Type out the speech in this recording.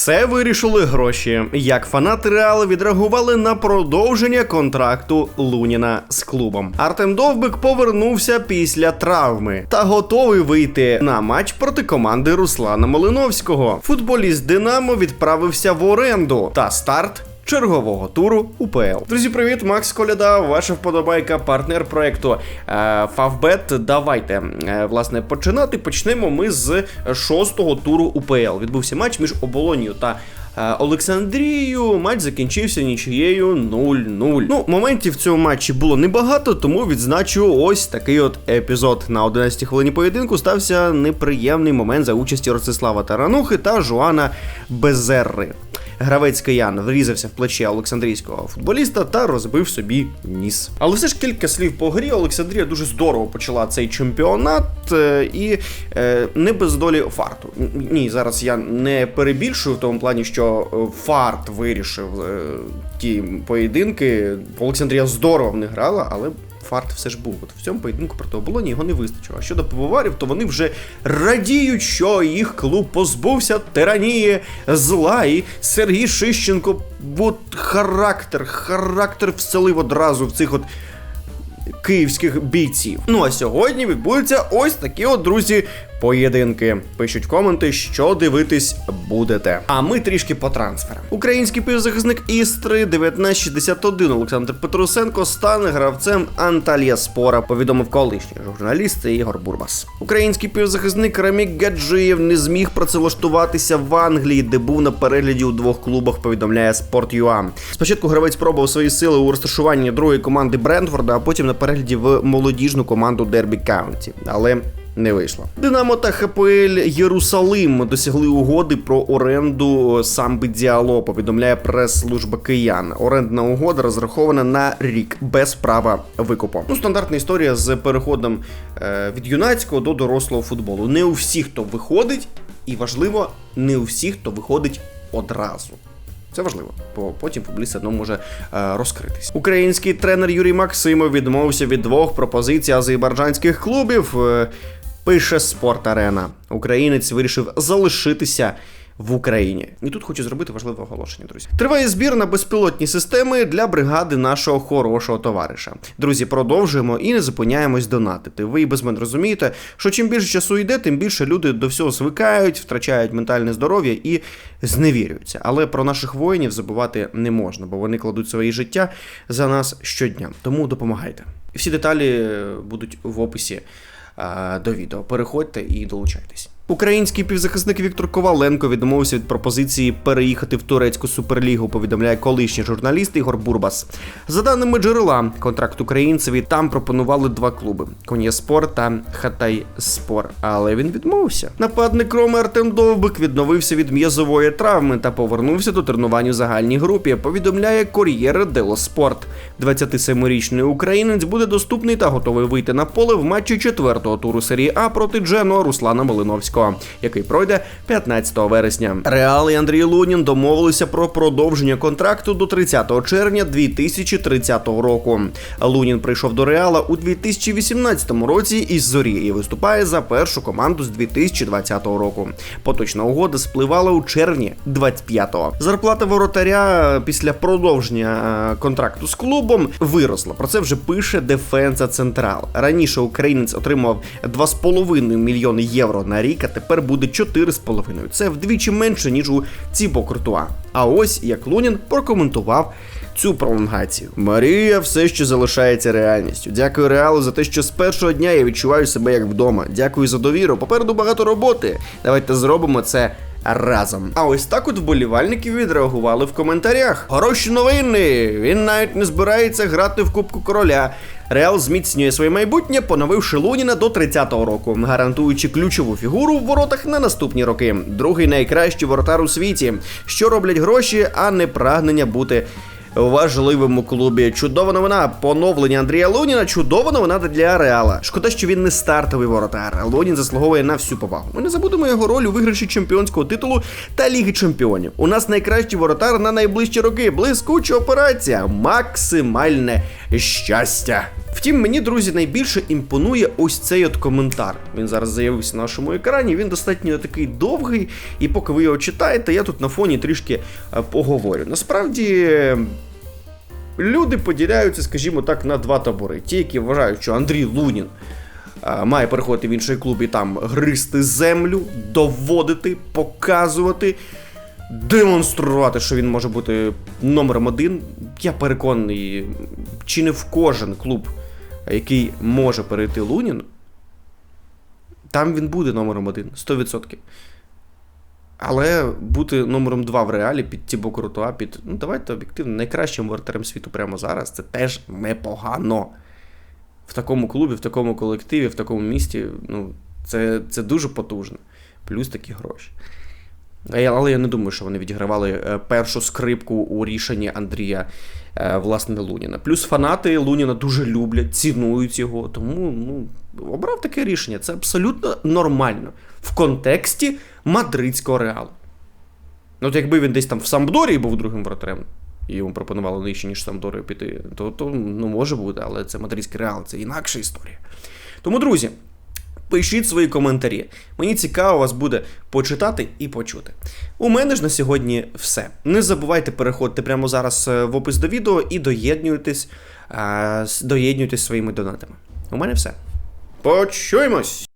Все вирішили гроші. Як фанати Реала відреагували на продовження контракту Луніна з клубом. Артем Довбик повернувся після травми та готовий вийти на матч проти команди Руслана Малиновського. Футболіст Динамо відправився в оренду та старт. Чергового туру УПЛ. Друзі, привіт, Макс Коляда, ваша вподобайка, партнер проекту Фавбет. Давайте е, власне починати. Почнемо ми з шостого туру УПЛ. Відбувся матч між Оболонію та е, Олександрією. Матч закінчився нічиєю 0-0. Ну, моментів в цьому матчі було небагато, тому відзначу ось такий от епізод. На 11-й хвилині поєдинку стався неприємний момент за участі Ростислава Таранухи та Жуана Безерри. Гравець киян врізався в плече Олександрійського футболіста та розбив собі ніс. Але все ж кілька слів по грі. Олександрія дуже здорово почала цей чемпіонат е, і е, не без долі фарту. Ні, зараз я не перебільшую в тому плані, що е, фарт вирішив ті поєдинки. Олександрія здорово них грала, але. Фарт все ж був. От в цьому поєдинку проти оболоні його не вистачило. А щодо пивоварів, то вони вже радіють, що їх клуб позбувся тиранії, зла, і Сергій Шищенко, от характер, характер вселив одразу в цих от київських бійців. Ну а сьогодні відбудуться ось такі от друзі. Поєдинки пишуть коменти, що дивитись будете. А ми трішки по трансферам. Український півзахисник Істри 1961 Олександр Петрусенко стане гравцем Анталія Спора, повідомив колишній журналіст Ігор Бурбас. Український півзахисник Рамік Гаджиєв не зміг працевлаштуватися в Англії, де був на перегляді у двох клубах. Повідомляє Sport.ua. Спочатку гравець пробував свої сили у розташуванні другої команди Брентфорда, а потім на перегляді в молодіжну команду Дербі Каунті. Але не вийшло. Динамо та ХПЛ Єрусалим досягли угоди про оренду самби Діало, повідомляє прес-служба киян. Орендна угода розрахована на рік без права викупу. Ну, стандартна історія з переходом е, від юнацького до дорослого футболу. Не у всіх, хто виходить, і важливо, не у всіх, хто виходить одразу. Це важливо, бо потім футболіст одно може е, розкритись. Український тренер Юрій Максимов відмовився від двох пропозицій азербайджанських клубів. Е, пише Спорт Арена. Українець вирішив залишитися. В Україні і тут хочу зробити важливе оголошення, друзі. Триває збір на безпілотні системи для бригади нашого хорошого товариша. Друзі, продовжуємо і не зупиняємось донатити. Ви і без мене розумієте, що чим більше часу йде, тим більше люди до всього звикають, втрачають ментальне здоров'я і зневірюються. Але про наших воїнів забувати не можна, бо вони кладуть своє життя за нас щодня. Тому допомагайте. Всі деталі будуть в описі а, до відео. Переходьте і долучайтесь. Український півзахисник Віктор Коваленко відмовився від пропозиції переїхати в турецьку суперлігу. Повідомляє колишній журналіст Ігор Бурбас. За даними джерела, контракт українцеві там пропонували два клуби: Кон'яспор та Хатай Спор. Але він відмовився. Нападник Роми Артем Довбик відновився від м'язової травми та повернувся до тренувань у загальній групі. Повідомляє Кор'єре Дело Спорт. 27-річний українець буде доступний та готовий вийти на поле в матчі четвертого туру серії А проти Джено Руслана Малиновського, який пройде 15 вересня. Реал і Андрій Лунін домовилися про продовження контракту до 30 червня 2030 року. Лунін прийшов до Реала у 2018 році із зорі і виступає за першу команду з 2020 року. Поточна угода спливала у червні 25-го. Зарплата воротаря після продовження е, контракту з клубом виросла. Про це вже пише Дефенса Централ. Раніше українець отримав 2,5 мільйони євро на рік, тепер буде 4,5. Це вдвічі менше ніж у Цібо Куртуа. А ось як Лунін прокоментував. Цю пролонгацію Марія все ще залишається реальністю. Дякую реалу за те, що з першого дня я відчуваю себе як вдома. Дякую за довіру. Попереду багато роботи. Давайте зробимо це разом. А ось так от вболівальники відреагували в коментарях. Хороші новини! Він навіть не збирається грати в Кубку Короля. Реал зміцнює своє майбутнє, поновивши Луніна до 30-го року, гарантуючи ключову фігуру в воротах на наступні роки. Другий найкращий воротар у світі, що роблять гроші, а не прагнення бути. У важливому клубі чудова новина. Поновлення Андрія Луніна. Чудова новина для Реала. Шкода, що він не стартовий воротар. Лунін заслуговує на всю повагу. Ми не забудемо його роль у виграші чемпіонського титулу та Ліги Чемпіонів. У нас найкращий воротар на найближчі роки. Блискуча операція, максимальне щастя. Втім, мені, друзі, найбільше імпонує ось цей от коментар. Він зараз з'явився на нашому екрані. Він достатньо такий довгий, і поки ви його читаєте, я тут на фоні трішки е, поговорю. Насправді. Люди поділяються, скажімо так, на два табори. Ті, які вважають, що Андрій Лунін а, має переходити в інший клуб і там гристи землю, доводити, показувати, демонструвати, що він може бути номером один. Я переконаний, чи не в кожен клуб, який може перейти Лунін, там він буде номером один, 100%. Але бути номером 2 в реалі під Тібо Куртуа, під, ну давайте об'єктивно, найкращим воротарем світу прямо зараз, це теж непогано. В такому клубі, в такому колективі, в такому місті, ну, це, це дуже потужно. Плюс такі гроші. Я- Але я не думаю, що вони відігравали е, першу скрипку у рішенні Андрія е, власне Луніна. Плюс фанати Луніна дуже люблять, цінують його, тому ну, обрав таке рішення. Це абсолютно нормально в контексті мадридського реалу. Ну, от якби він десь там в Самдорії був другим вратарем, і йому пропонували нижче, ніж Самдорію піти, то, то ну, може бути, але це мадридський реал, це інакша історія. Тому, друзі, пишіть свої коментарі. Мені цікаво вас буде почитати і почути. У мене ж на сьогодні все. Не забувайте переходити прямо зараз е, в опис до відео і доєднуйтесь, е, доєднуйтесь своїми донатами. У мене все. Почуємось!